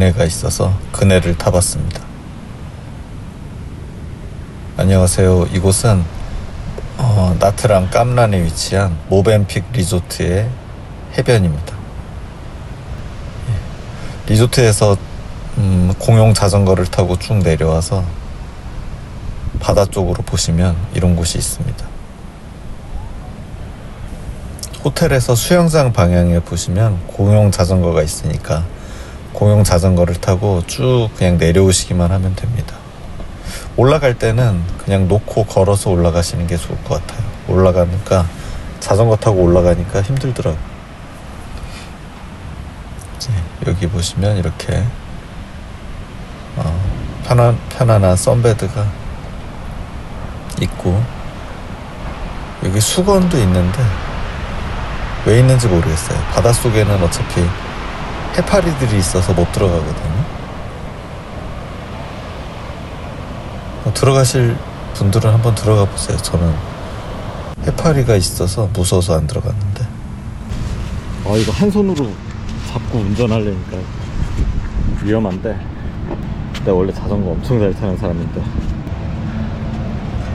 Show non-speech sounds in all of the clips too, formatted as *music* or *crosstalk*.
그네가 있어서 그네를 타봤습니다. 안녕하세요. 이곳은 어, 나트랑 깜란에 위치한 모벤픽 리조트의 해변입니다. 예. 리조트에서 음, 공용 자전거를 타고 쭉 내려와서 바다 쪽으로 보시면 이런 곳이 있습니다. 호텔에서 수영장 방향에 보시면 공용 자전거가 있으니까 공용 자전거를 타고 쭉 그냥 내려오시기만 하면 됩니다. 올라갈 때는 그냥 놓고 걸어서 올라가시는 게 좋을 것 같아요. 올라가니까 자전거 타고 올라가니까 힘들더라고요. 여기 보시면 이렇게 어, 편안, 편안한 썬베드가 있고 여기 수건도 있는데 왜 있는지 모르겠어요. 바닷속에는 어차피 해파리들이 있어서 못 들어가거든요. 뭐 들어가실 분들은 한번 들어가 보세요. 저는 해파리가 있어서 무서워서 안 들어갔는데. 아 이거 한 손으로 잡고 운전하려니까 위험한데 내가 원래 자전거 엄청 잘 타는 사람인데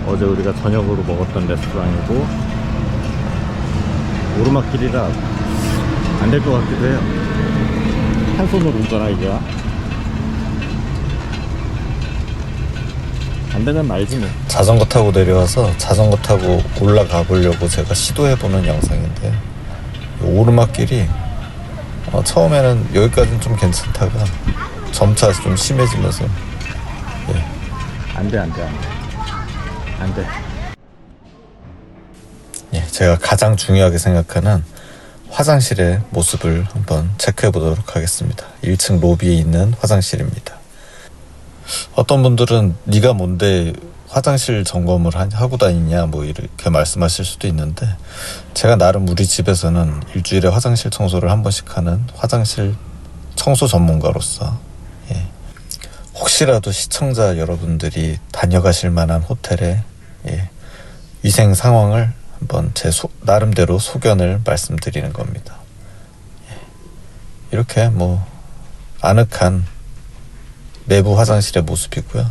어제 우리가 저녁으로 먹었던 레스토랑이고 오르막길이라 안 될 것 같기도 해요 한 손으로 운전하기가 안 되면 말지 뭐. 자전거 타고 내려와서 자전거 타고 올라가 보려고 제가 시도해 보는 영상인데 이 오르막길이 어, 처음에는 여기까지는 좀 괜찮다가 점차 좀 심해지면서 예, 안돼 안돼 안돼. 안돼. 예, 제가 가장 중요하게 생각하는 화장실의 모습을 한번 체크해 보도록 하겠습니다. 1층 로비에 있는 화장실입니다. 어떤 분들은 네가 뭔데 화장실 점검을 하- 하고 다니냐 뭐 이렇게 말씀하실 수도 있는데 제가 나름 우리 집에서는 일주일에 화장실 청소를 한 번씩 하는 화장실 청소 전문가로서 예, 혹시라도 시청자 여러분들이 다녀가실 만한 호텔의 예, 위생 상황을 한번 제 소- 나름대로 소견을 말씀드리는 겁니다. 예. 이렇게 뭐 아늑한 내부 화장실의 모습이고요.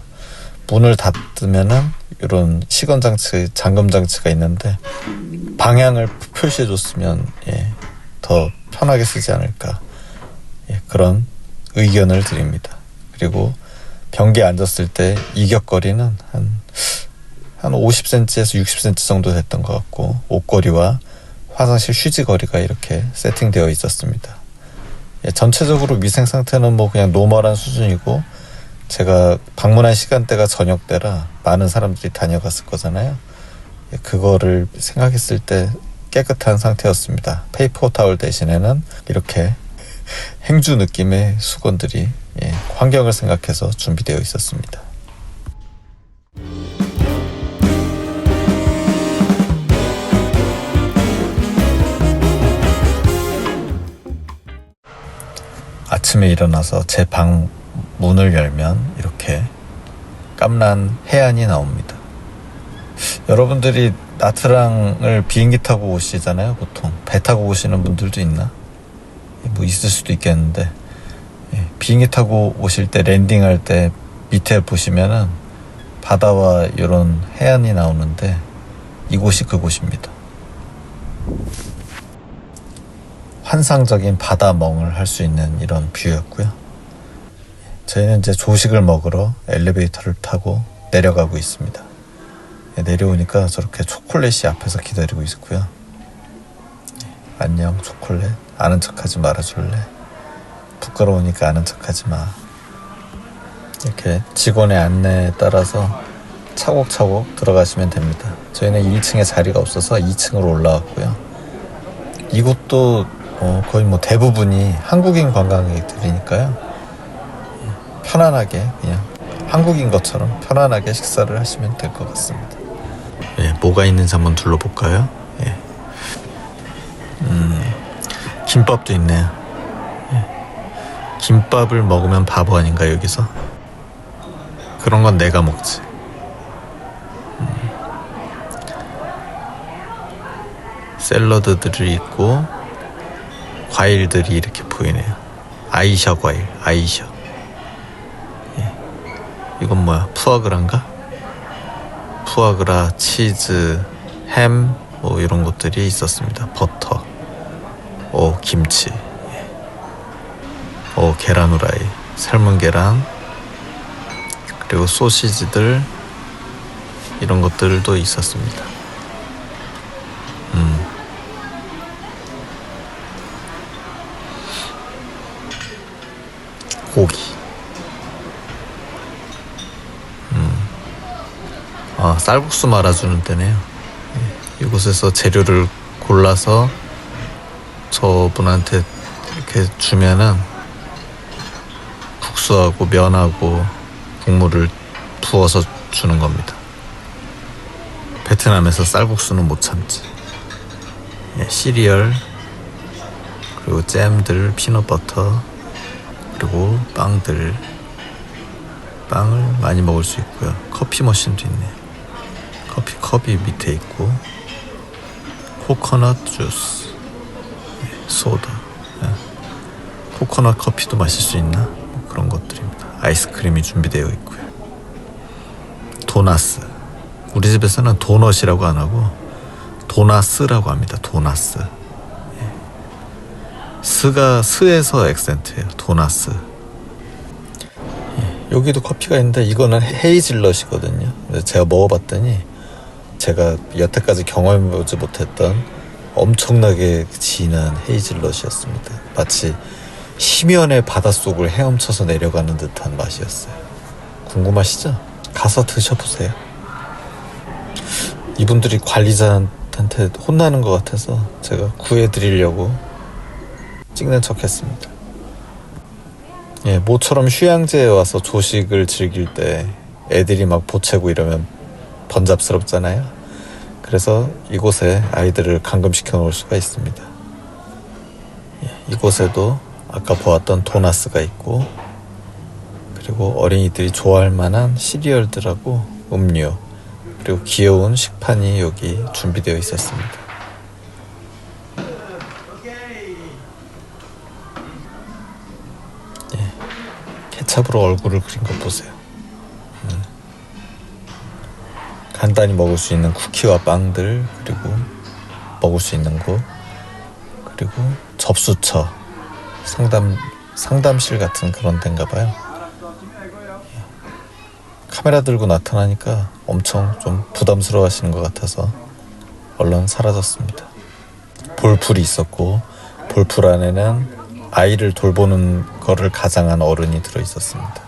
문을 닫으면은 이런 시건 장치, 잠금 장치가 있는데 방향을 표시해 줬으면 예, 더 편하게 쓰지 않을까 예, 그런 의견을 드립니다. 그리고 변기에 앉았을 때 이격거리는 한, 한 50cm에서 60cm 정도 됐던 것 같고 옷걸이와 화장실 휴지 거리가 이렇게 세팅되어 있었습니다. 예, 전체적으로 위생 상태는 뭐 그냥 노멀한 수준이고 제가 방문한 시간대가 저녁 때라 많은 사람들이 다녀갔을 거잖아요. 예, 그거를 생각했을 때 깨끗한 상태였습니다. 페이퍼 타월 대신에는 이렇게 *laughs* 행주 느낌의 수건들이 예, 환경을 생각해서 준비되어 있었습니다. 아침에 일어나서 제 방 문을 열면 이렇게 깜난 해안이 나옵니다. 여러분들이 나트랑을 비행기 타고 오시잖아요, 보통. 배 타고 오시는 분들도 있나? 뭐 있을 수도 있겠는데, 예, 비행기 타고 오실 때 랜딩할 때 밑에 보시면은 바다와 이런 해안이 나오는데 이곳이 그곳입니다. 환상적인 바다 멍을 할 수 있는 이런 뷰였고요. 저희는 이제 조식을 먹으러 엘리베이터를 타고 내려가고 있습니다. 예, 내려오니까 저렇게 초콜릿이 앞에서 기다리고 있고요. 예, 안녕 초콜릿 아는 척하지 말아줄래? 부끄러우니까 아는 척하지 마. 이렇게 직원의 안내에 따라서 차곡차곡 들어가시면 됩니다. 저희는 1층에 자리가 없어서 2층으로 올라왔고요. 이곳도 어, 거의 뭐 대부분이 한국인 관광객들이니까요. 편안하게 그냥 한국인 것처럼 편안하게 식사를 하시면 될 것 같습니다. 예, 뭐가 있는지 한번 둘러볼까요? 예. 음, 김밥도 있네요. 예. 김밥을 먹으면 바보 아닌가 여기서? 그런 건 내가 먹지. 음. 샐러드들이 있고 과일들이 이렇게 보이네요. 아이셔 과일, 아이셔. 이건 뭐야? 푸아그라인가? 푸아그라, 치즈, 햄, 뭐 이런 것들이 있었습니다. 버터, 어 김치, 어 계란 후라이, 삶은 계란, 그리고 소시지들 이런 것들도 있었습니다. 쌀국수 말아주는 데네요. 예, 이곳에서 재료를 골라서 저분한테 이렇게 주면은 국수하고 면하고 국물을 부어서 주는 겁니다. 베트남에서 쌀국수는 못 참지. 예, 시리얼 그리고 잼들, 피넛버터 그리고 빵들 빵을 많이 먹을 수 있고요. 커피 머신도 있네. 커피 컵이 밑에 있고 코코넛 주스, 예, 소다, 예. 코코넛 커피도 마실 수 있나? 뭐 그런 것들입니다. 아이스크림이 준비되어 있고요. 도나스. 우리 집에서는 도넛이라고 안 하고 도나스라고 합니다. 도나스. 예. 스가 스에서 액센트예요. 도나스. 예, 여기도 커피가 있는데 이거는 헤이즐넛이거든요. 제가 먹어봤더니 제가 여태까지 경험해보지 못했던 엄청나게 진한 헤이즐넛이었습니다. 마치 심연의 바닷속을 헤엄쳐서 내려가는 듯한 맛이었어요. 궁금하시죠? 가서 드셔보세요. 이분들이 관리자한테 혼나는 것 같아서 제가 구해드리려고 찍는 척 했습니다. 예, 모처럼 휴양지에 와서 조식을 즐길 때 애들이 막 보채고 이러면 번잡스럽잖아요. 그래서 이곳에 아이들을 감금시켜 놓을 수가 있습니다. 예, 이곳에도 아까 보았던 도나스가 있고 그리고 어린이들이 좋아할 만한 시리얼들하고 음료 그리고 귀여운 식판이 여기 준비되어 있었습니다. 예, 케찹으로 얼굴을 그린 것 보세요. 간단히 먹을 수 있는 쿠키와 빵들 그리고 먹을 수 있는 곳 그리고 접수처 상담 상담실 같은 그런 데인가 봐요. 카메라 들고 나타나니까 엄청 좀 부담스러워 하시는 것 같아서 얼른 사라졌습니다. 볼풀이 있었고 볼풀 안에는 아이를 돌보는 거를 가장한 어른이 들어 있었습니다.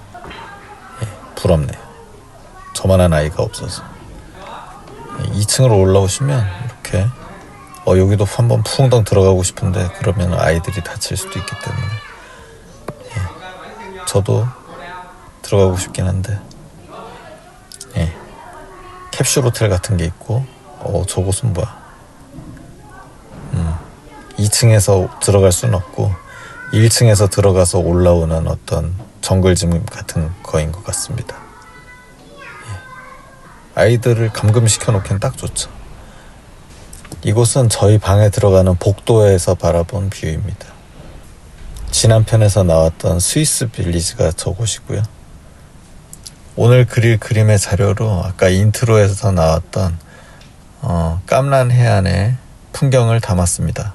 예, 부럽네요. 저만한 아이가 없어서. 2층으로 올라오시면 이렇게 어 여기도 한번 푸웅덩 들어가고 싶은데 그러면 아이들이 다칠 수도 있기 때문에. 예, 저도 들어가고 싶긴 한데. 예, 캡슐 호텔 같은 게 있고 어 저곳은 뭐야? 음, 2층에서 들어갈 수는 없고 1층에서 들어가서 올라오는 어떤 정글 짐 같은 거인 것 같습니다. 예. 아이들을 감금시켜 놓기엔 딱 좋죠. 이곳은 저희 방에 들어가는 복도에서 바라본 뷰입니다. 지난 편에서 나왔던 스위스 빌리지가 저곳이고요. 오늘 그릴 그림의 자료로 아까 인트로에서 나왔던 어, 깜란 해안의 풍경을 담았습니다.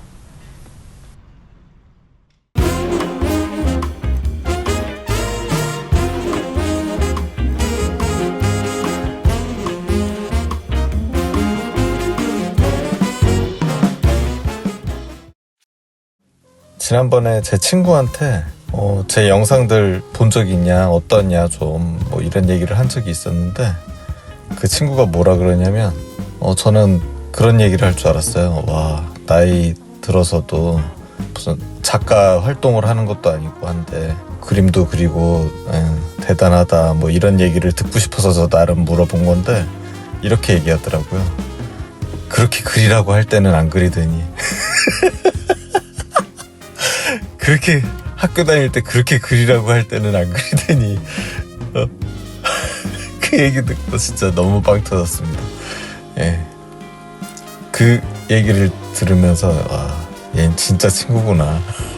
지난번에 제 친구한테 어, 제 영상들 본 적 있냐 어떠냐 좀 뭐 이런 얘기를 한 적이 있었는데 그 친구가 뭐라 그러냐면 어, 저는 그런 얘기를 할 줄 알았어요. 와 나이 들어서도 무슨 작가 활동을 하는 것도 아니고 한데 그림도 그리고 에, 대단하다 뭐 이런 얘기를 듣고 싶어서 저 나름 물어본 건데 이렇게 얘기하더라고요. 그렇게 그리라고 할 때는 안 그리더니 *laughs* 그렇게 학교 다닐 때 그렇게 그리라고 할 때는 안 그리더니 어. *laughs* 그 얘기 듣고 진짜 너무 빵 터졌습니다. 예. 그 얘기를 들으면서 와, 얘는 진짜 친구구나. *laughs*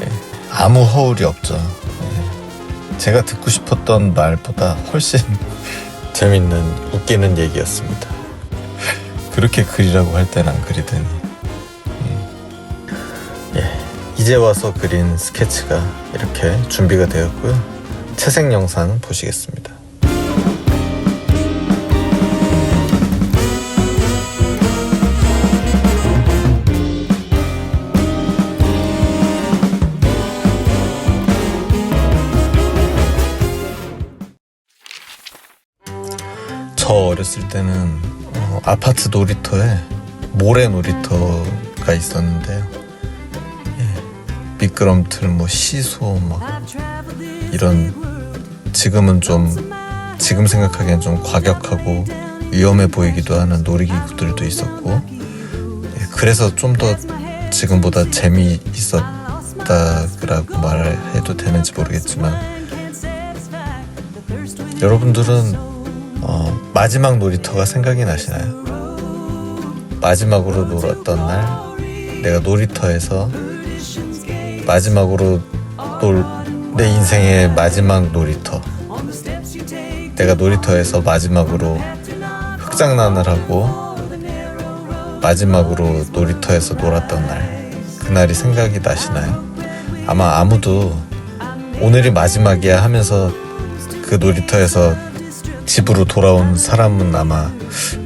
예. 아무 허울이 없죠. 예. 제가 듣고 싶었던 말보다 훨씬 *laughs* 재밌는 웃기는 얘기였습니다. 그렇게 그리라고 할땐안 그리더니 이제 와서 그린 스케치가 이렇게 준비가 되었고요. 채색 영상 보시겠습니다. 저 어렸을 때는 어, 아파트 놀이터에 모래 놀이터가 있었는데요. 예, 미끄럼틀, 뭐 시소, 막 이런 지금은 좀 지금 생각하기엔 좀 과격하고 위험해 보이기도 하는 놀이기구들도 있었고 예, 그래서 좀 더 지금보다 재미 있었다라고 말해도 되는지 모르겠지만 여러분들은 어, 마지막 놀이터가 생각이 나시나요? 마지막으로 놀았던 날 내가 놀이터에서 마지막으로 놀 내 인생의 마지막 놀이터 내가 놀이터에서 마지막으로 흑장난을 하고 마지막으로 놀이터에서 놀았던 날 그날이 생각이 나시나요? 아마 아무도 오늘이 마지막이야 하면서 그 놀이터에서 집으로 돌아온 사람은 아마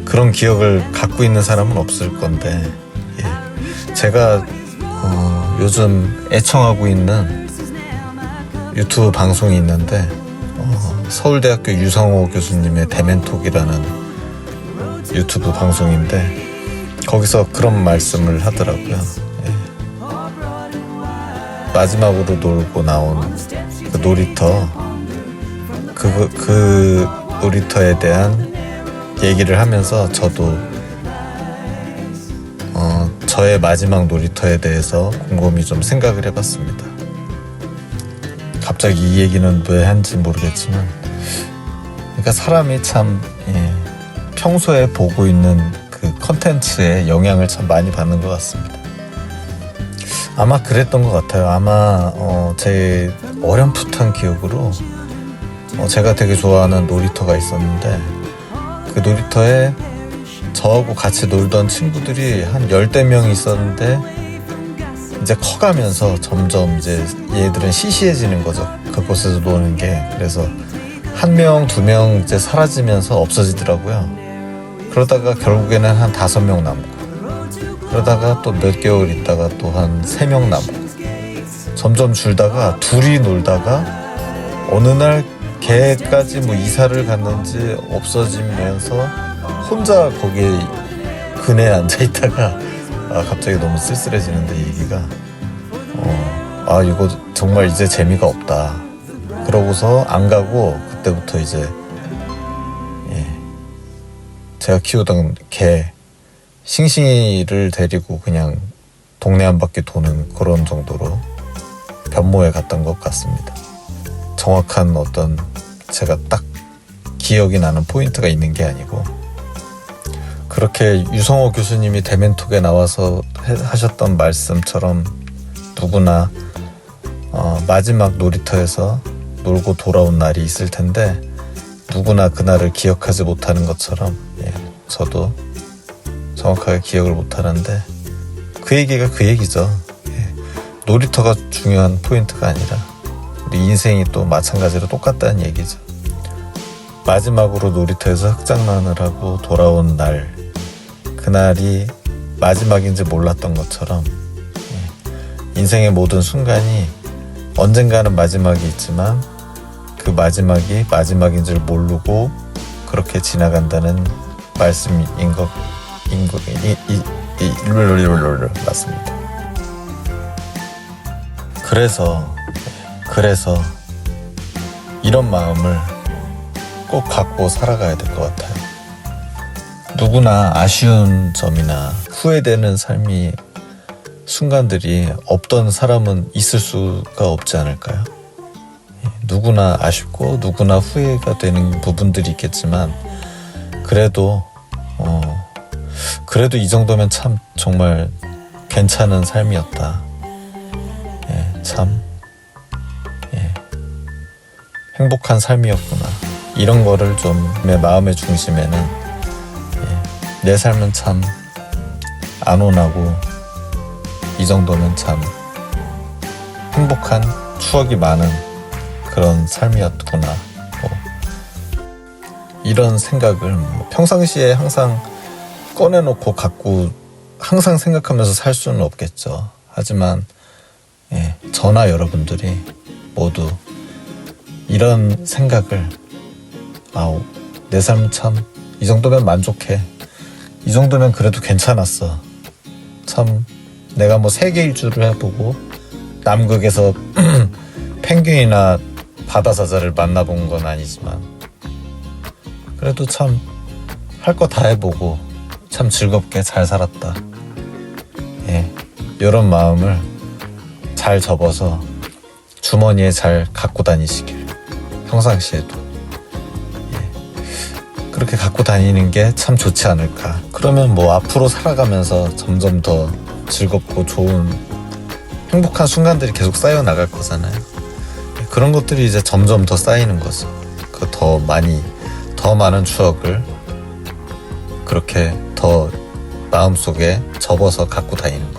그런 기억을 갖고 있는 사람은 없을 건데 예. 제가 어, 요즘 애청하고 있는 유튜브 방송이 있는데 어, 서울대학교 유성호 교수님의 대멘톡이라는 유튜브 방송인데 거기서 그런 말씀을 하더라고요. 예. 마지막으로 놀고 나온 그 놀이터 그, 그 놀이터에 대한 얘기를 하면서 저도 어, 저의 마지막 놀이터에 대해서 곰곰이 좀 생각을 해봤습니다. 갑자기 이 얘기는 왜 한지 모르겠지만, 그러니까 사람이 참 예, 평소에 보고 있는 그 컨텐츠에 영향을 참 많이 받는 것 같습니다. 아마 그랬던 것 같아요. 아마 어, 제 어렴풋한 기억으로 어, 제가 되게 좋아하는 놀이터가 있었는데 그 놀이터에 저하고 같이 놀던 친구들이 한 열대 명 있었는데 이제 커가면서 점점 이제 얘들은 시시해지는 거죠. 그곳에서 노는 게 그래서 한 명, 두 명 이제 사라지면서 없어지더라고요. 그러다가 결국에는 한 다섯 명 남고 그러다가 또 몇 개월 있다가 또 한 세 명 남고 점점 줄다가 둘이 놀다가 어느 날 걔까지 뭐 이사를 갔는지 없어지면서 혼자 거기에 근에 앉아 있다가 아 갑자기 너무 쓸쓸해지는데 얘기가 어, 아 이거 정말 이제 재미가 없다 그러고서 안 가고 그때부터 이제 예 제가 키우던 개 싱싱이를 데리고 그냥 동네 한 바퀴 도는 그런 정도로 변모해 갔던 것 같습니다. 정확한 어떤 제가 딱 기억이 나는 포인트가 있는 게 아니고 그렇게 유성호 교수님이 대멘톡에 나와서 해- 하셨던 말씀처럼 누구나 어, 마지막 놀이터에서 놀고 돌아온 날이 있을 텐데 누구나 그날을 기억하지 못하는 것처럼 예, 저도 정확하게 기억을 못하는데 그 얘기가 그 얘기죠. 예, 놀이터가 중요한 포인트가 아니라 우리 인생이 또 마찬가지로 똑같다는 얘기죠. 마지막으로 놀이터에서 흑장난을 하고 돌아온 날, 그날이 마지막인지 몰랐던 것처럼 예, 인생의 모든 순간이 언젠가는 마지막이 있지만 그 마지막이 마지막인 줄 모르고 그렇게 지나간다는 말씀인 것, 인 것, 이, 이, 이, 룰룰룰룰 맞습니다. 그래서 그래서 이런 마음을 꼭 갖고 살아가야 될 것 같아요. 누구나 아쉬운 점이나 후회되는 삶이 순간들이 없던 사람은 있을 수가 없지 않을까요? 예, 누구나 아쉽고 누구나 후회가 되는 부분들이 있겠지만 그래도 어 그래도 이 정도면 참 정말 괜찮은 삶이었다. 예, 참 예, 행복한 삶이었구나. 이런 거를 좀 내 마음의 중심에는 예, 내 삶은 참안 원하고 이 정도면 참 행복한 추억이 많은 그런 삶이었구나. 뭐 이런 생각을 뭐 평상시에 항상 꺼내놓고 갖고 항상 생각하면서 살 수는 없겠죠. 하지만 예, 저나 여러분들이 모두 이런 생각을 아우 내 삶은 참이 정도면 만족해. 이 정도면 그래도 괜찮았어. 참 내가 뭐 세계 일주를 해보고 남극에서 *clears throat* 펭귄이나 바다사자를 만나본 건 아니지만 그래도 참 할 거 다 해보고 참 즐겁게 잘 살았다. 예, 이런 마음을 잘 접어서 주머니에 잘 갖고 다니시길 평상시에도 예, 그렇게 갖고 다니는 게 참 좋지 않을까. 그러면 뭐 앞으로 살아가면서 점점 더 즐겁고 좋은 행복한 순간들이 계속 쌓여 나갈 거잖아요. 예, 그런 것들이 이제 점점 더 쌓이는 거죠. 그 더 많이 더 많은 추억을 그렇게 더 마음속에 접어서 갖고 다니는